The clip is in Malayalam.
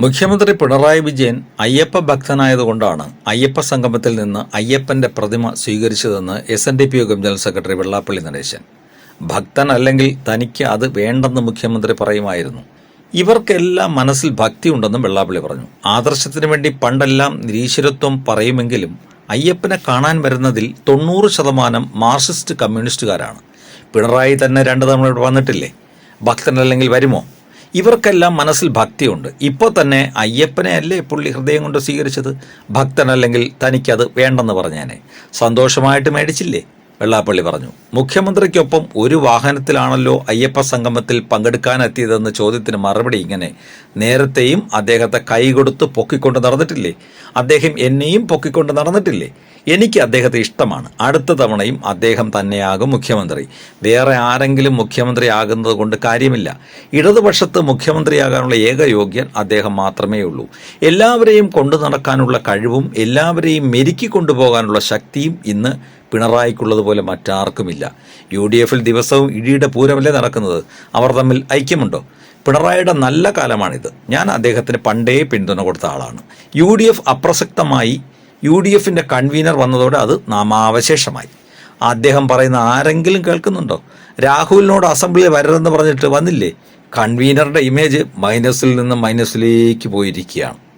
മുഖ്യമന്ത്രി പിണറായി വിജയൻ അയ്യപ്പ ഭക്തനായതുകൊണ്ടാണ് അയ്യപ്പ സംഗമത്തിൽ നിന്ന് അയ്യപ്പന്റെ പ്രതിമ സ്വീകരിച്ചതെന്ന് എസ് എൻ ഡി പി യോഗം ജനറൽ സെക്രട്ടറി വെള്ളാപ്പള്ളി നടേശൻ. ഭക്തൻ അല്ലെങ്കിൽ തനിക്ക് അത് വേണ്ടെന്ന് മുഖ്യമന്ത്രി പറയുമായിരുന്നു. ഇവർക്കെല്ലാം മനസ്സിൽ ഭക്തിയുണ്ടെന്നും വെള്ളാപ്പള്ളി പറഞ്ഞു. ആദർശത്തിനു വേണ്ടി പണ്ടെല്ലാം നിരീശ്വരത്വം പറയുമെങ്കിലും അയ്യപ്പനെ കാണാൻ വരുന്നതിൽ തൊണ്ണൂറ് ശതമാനം മാർക്സിസ്റ്റ് കമ്മ്യൂണിസ്റ്റുകാരാണ്. പിണറായി തന്നെ രണ്ട് തവണ ഇവിടെ വന്നിട്ടില്ലേ? ഭക്തനല്ലെങ്കിൽ വരുമോ? ഇവർക്കെല്ലാം മനസ്സിൽ ഭക്തിയുണ്ട്. ഇപ്പോൾ തന്നെ അയ്യപ്പനെ അല്ലേ പുള്ളി ഹൃദയം കൊണ്ട് സ്വീകരിച്ചത്? ഭക്തനല്ലെങ്കിൽ തനിക്കത് വേണ്ടെന്ന് പറഞ്ഞേനെ. സന്തോഷമായിട്ട് മേടിച്ചില്ലേ? വെള്ളാപ്പള്ളി പറഞ്ഞു. മുഖ്യമന്ത്രിക്കൊപ്പം ഒരു വാഹനത്തിലാണല്ലോ അയ്യപ്പ സംഗമത്തിൽ പങ്കെടുക്കാനെത്തിയതെന്ന ചോദ്യത്തിന് മറുപടി ഇങ്ങനെ. നേരത്തെയും അദ്ദേഹത്തെ കൈകൊടുത്ത് പൊക്കിക്കൊണ്ട് നടന്നിട്ടില്ലേ? അദ്ദേഹം എന്നെയും പൊക്കിക്കൊണ്ട് നടന്നിട്ടില്ലേ? എനിക്ക് അദ്ദേഹത്തെ ഇഷ്ടമാണ്. അടുത്ത തവണയും അദ്ദേഹം തന്നെയാകും മുഖ്യമന്ത്രി. വേറെ ആരെങ്കിലും മുഖ്യമന്ത്രി ആകുന്നത് കൊണ്ട് കാര്യമില്ല. ഇടതുപക്ഷത്ത് മുഖ്യമന്ത്രിയാകാനുള്ള ഏക യോഗ്യൻ അദ്ദേഹം മാത്രമേ ഉള്ളൂ. എല്ലാവരെയും കൊണ്ടു നടക്കാനുള്ള കഴിവും എല്ലാവരെയും മെരുക്കി കൊണ്ടുപോകാനുള്ള ശക്തിയും ഇന്ന് പിണറായിക്കുള്ളതുപോലെ മറ്റാർക്കുമില്ല. യു ഡി എഫിൽ ദിവസവും ഇടിയുടെ പൂരമല്ലേ നടക്കുന്നത്? അവർ തമ്മിൽ ഐക്യമുണ്ടോ? പിണറായിയുടെ നല്ല കാലമാണിത്. ഞാൻ അദ്ദേഹത്തിന് പണ്ടേ പിന്തുണ കൊടുത്ത ആളാണ്. യു ഡി എഫ് അപ്രസക്തമായി യു ഡി എഫിന്റെ കൺവീനർ വന്നതോടെ അത് നാമാവശേഷമായി. അദ്ദേഹം പറയുന്ന ആരെങ്കിലും കേൾക്കുന്നുണ്ടോ? രാഹുലിനോട് അസംബ്ലിയിൽ വരരുതെന്ന് പറഞ്ഞിട്ട് വന്നില്ലേ? കൺവീനറുടെ ഇമേജ് മൈനസിൽ നിന്ന് മൈനസിലേക്ക് പോയിരിക്കുകയാണ്.